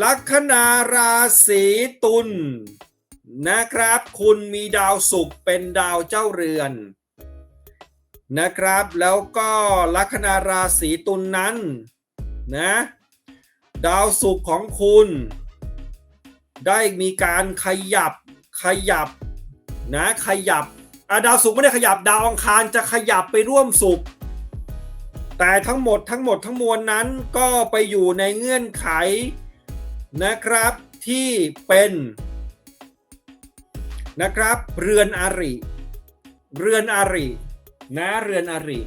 ลัคนาราศีตุลนะครับ คุณมีดาวศุกร์เป็นดาวเจ้าเรือน นะครับ แล้วก็ลัคนาราศีตุลนนั้นนะดาวศุกร์ของคุณ ได้มีการขยับขยับนะขยับอะดาวศุกร์ไม่ได้ขยับดาวอังคารจะขยับไปร่วมศุกร์แต่ทั้งหมดทั้งหมดทั้งมวลนั้นก็ไปอยู่ในเงื่อนไข นะครับที่เป็นนะครับเรือนอาริเรือนอารินะเรือนอาริ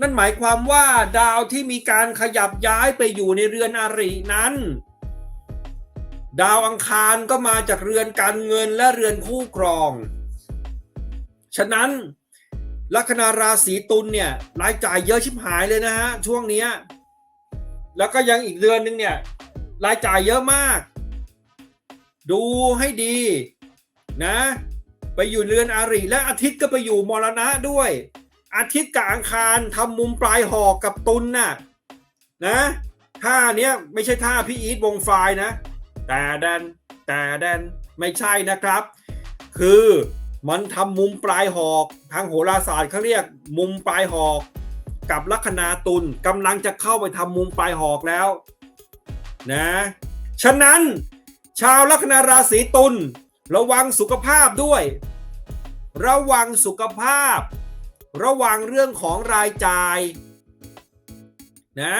นั่นหมายความว่าดาวที่มีการขยับย้ายไปอยู่ในเรือนอารินั้น ดาวอังคารก็มาจากเรือนการเงินและเรือนคู่ครอง ฉะนั้นลัคนาราศีตุลเนี่ยรายจ่ายเยอะชิบหายเลยนะฮะช่วงนี้แล้วก็ยังอีกเดือนนึงเนี่ย รายจ่ายเยอะมาก ดูให้ดีนะ ไปอยู่เรือนอาริและอาทิตย์ก็ไปอยู่มรณะด้วย อาทิตย์กับอังคารทำมุมปลายหอกกับตุลน่ะนะท่าเนี้ยไม่ใช่ท่าพี่อีทวงไฟนะ แต่แดนแต่แดนไม่ใช่นะครับ คือมันทำมุมปลายหอกทางโหราศาสตร์เขาเรียกมุมปลายหอก กับลัคนาตุลกำลังจะเข้าไปทำมุมปลายหอกแล้ว นะฉะนั้นชาวลัคนาราศีตุลระวังสุขภาพด้วย ระวังสุขภาพ ระวังเรื่องของรายจ่ายนะ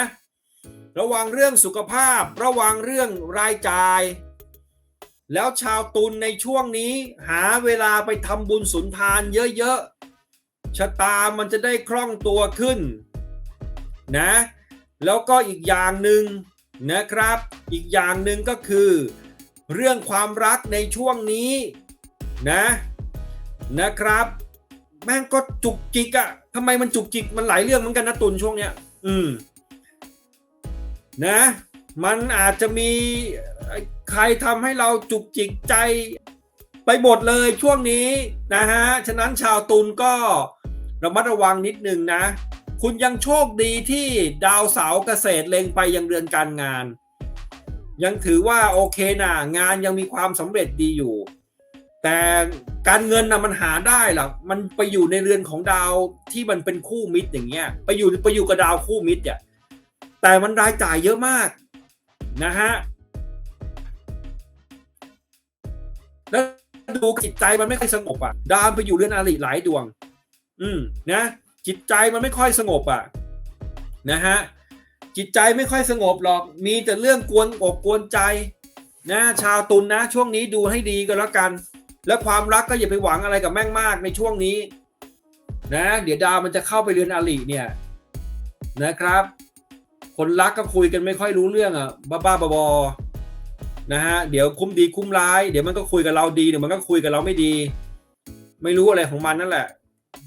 ระวังเรื่องสุขภาพ ระวังเรื่องรายจ่าย แล้วชาวตุลในช่วงนี้หาเวลาไปทำบุญสุนทานเยอะๆชะตามันจะได้คล่องตัวขึ้นนะแล้วก็อีกอย่างหนึ่ง นะครับ อีกอย่างหนึ่งก็คือ เรื่องความรักในช่วงนี้นะนะครับ แม่งก็จุกจิกอะทำไมมันจุกจิกมันหลายเรื่องเหมือนกันนะตุลช่วงเนี้ย อืมนะมันอาจจะมีใครทำให้เราจุกจิกใจไปหมดเลยช่วงนี้นะฮะ ฉะนั้นชาวตุลก็ระมัดระวังนิดนึงนะ คุณยังโชคดีที่ดาวเสาเกษตรเล็งไปยังเรือนการงาน ยังถือว่าโอเคนะงานยังมีความสำเร็จดีอยู่ แต่การเงินนะมันหาได้หรอมันไปอยู่ในเรือนของดาวที่มันเป็นคู่มิตรอย่างเงี้ยไปอยู่ไปอยู่กับดาวคู่มิตรเนี่ยแต่มันรายจ่ายเยอะมากนะฮะแล้วดูจิตใจมันไม่ค่อยสงบอะ ดาวไปอยู่เรือนอาริหลายดวง อืมนะ จิตใจมันไม่ค่อยสงบอะนะฮะจิตใจไม่ค่อยสงบหรอกมีแต่เรื่องกวนอกกวนใจนะชาวตุลนนะช่วงนี้ดูให้ดีก็แล้วกัน และความรักก็อย่าไปหวังอะไรกับแม่งมากในช่วงนี้นะเดี๋ยวดาวมันจะเข้าไปเรือนอลีเนี่ยนะครับ คนรักก็คุยกันไม่ค่อยรู้เรื่องอะบ้าบ้าบอนะฮะเดี๋ยวคุ้มดีคุ้มร้าย เดี๋ยวมันก็คุยกับเราดีเดี๋ยวมันก็คุยกับเราไม่ดี ไม่รู้อะไรของมันนั่นแหละ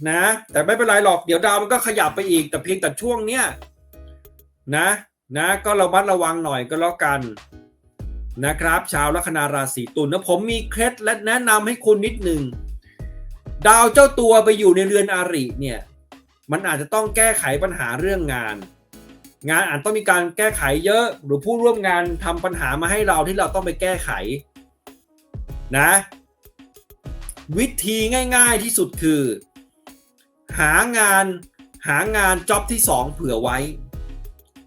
นะ แต่ไม่เป็นไรหรอกเดี๋ยวดาวมันก็ขยับไปอีก แต่เพียงแต่ช่วงเนี้ยนะนะก็ระมัดระวังหน่อยก็แล้วกันนะครับ ชาวลัคนาราศีตุลนะผมมีเคล็ดและแนะนำให้คุณนิดหนึ่งดาวเจ้าตัวไปอยู่ในเรือนอาริเนี่ยมันอาจจะต้องแก้ไขปัญหาเรื่องงาน งานอาจต้องมีการแก้ไขเยอะ หรือผู้ร่วมงานทำปัญหามาให้เราที่เราต้องไปแก้ไขนะ วิธีง่าย ๆที่สุดคือ หางานหางานจ็อบที่สองเผื่อไว้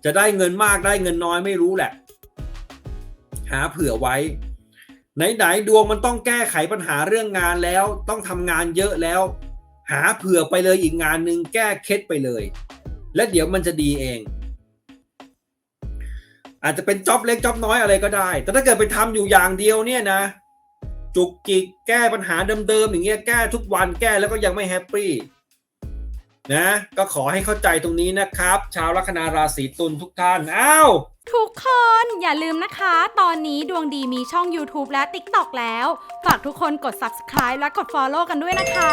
จะได้เงินมากได้เงินน้อยไม่รู้แหละ หาเผื่อไว้ ไหนๆดวงมันต้องแก้ไขปัญหาเรื่องงานแล้ว ต้องทำงานเยอะแล้ว หาเผื่อไปเลยอีกงานหนึ่งแก้เคล็ดไปเลย และเดี๋ยวมันจะดีเอง อาจจะเป็นจ็อบเล็กจ็อบน้อยอะไรก็ได้ แต่ถ้าเกิดไปทำอยู่อย่างเดียวเนี่ยนะ จุกจิกแก้ปัญหาเดิมๆอย่างเงี้ยแก้ทุกวันแก้แล้วก็ยังไม่แฮปปี้ นะก็ขอให้เข้าใจตรงนี้นะครับ ชาวลัคนาราศีตุลทุกท่านอ้าวทุกคนอย่าลืมนะคะ ตอนนี้ดวงดีมีช่อง YouTube และ TikTok แล้ว ฝากทุกคนกด subscribe และกด follow กันด้วยนะคะ